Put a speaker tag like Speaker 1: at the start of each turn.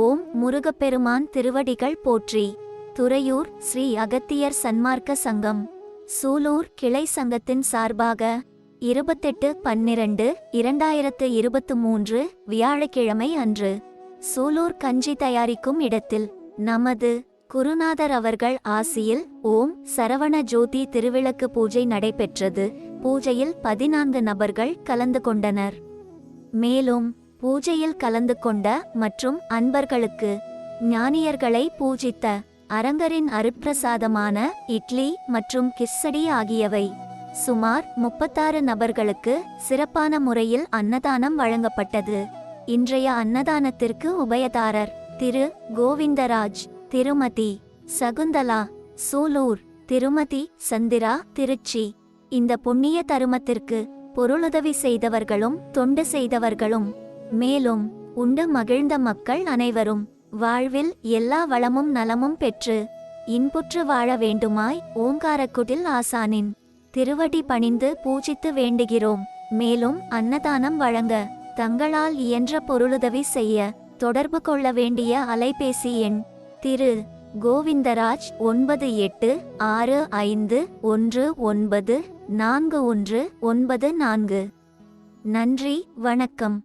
Speaker 1: ஓம் முருகப்பெருமான் திருவடிகள் போற்றி. துறையூர் ஸ்ரீ அகத்தியர் சன்மார்க்க சங்கம். சூலூர் கிளை சங்கத்தின் சார்பாக இருபத்தெட்டு பன்னிரண்டு இரண்டாயிரத்து இருபத்து மூன்று வியாழக்கிழமை அன்று சூலூர் கஞ்சி தயாரிக்கும் இடத்தில் நமது குருநாதர் அவர்கள் ஆசியில் ஓம் சரவண ஜோதி திருவிளக்கு பூஜை நடைபெற்றது. பூஜையில் பதினான்கு நபர்கள் கலந்து கொண்டனர். மேலும் பூஜையில் கலந்து கொண்ட மற்றும் அன்பர்களுக்கு ஞானியர்களை பூஜித்த அரங்கரின் அருட்பிரசாதமான இட்லி மற்றும் கிஸ்ஸடி ஆகியவை. சுமார் முப்பத்தாறு நபர்களுக்கு சிறப்பான முறையில் அன்னதானம் வழங்கப்பட்டது. இன்றைய அன்னதானத்திற்கு உபயதாரர் திரு. கோவிந்தராஜ் திருமதி சகுந்தலா சூலூர் திருமதி சந்திரா திருச்சி. இந்த புண்ணிய தருமத்திற்கு பொருளுதவி செய்தவர்களும் தொண்டு செய்தவர்களும் மேலும் உண்டு மகிழ்ந்த மக்கள் அனைவரும் வாழ்வில் எல்லா வளமும் நலமும் பெற்று இன்புற்று வாழ வேண்டுமாய் ஓங்காரக்குடில் ஆசானின் திருவடி பணிந்து பூஜித்து வேண்டுகிறோம். மேலும் அன்னதானம் வழங்க தங்களால் இயன்ற பொருளுதவி செய்ய தொடர்பு கொள்ள வேண்டிய அலைபேசி எண் திரு. கோவிந்தராஜ் ஒன்பது எட்டு ஆறு ஐந்து ஒன்று ஒன்பது நான்கு ஒன்று ஒன்பது நான்கு. நன்றி வணக்கம்.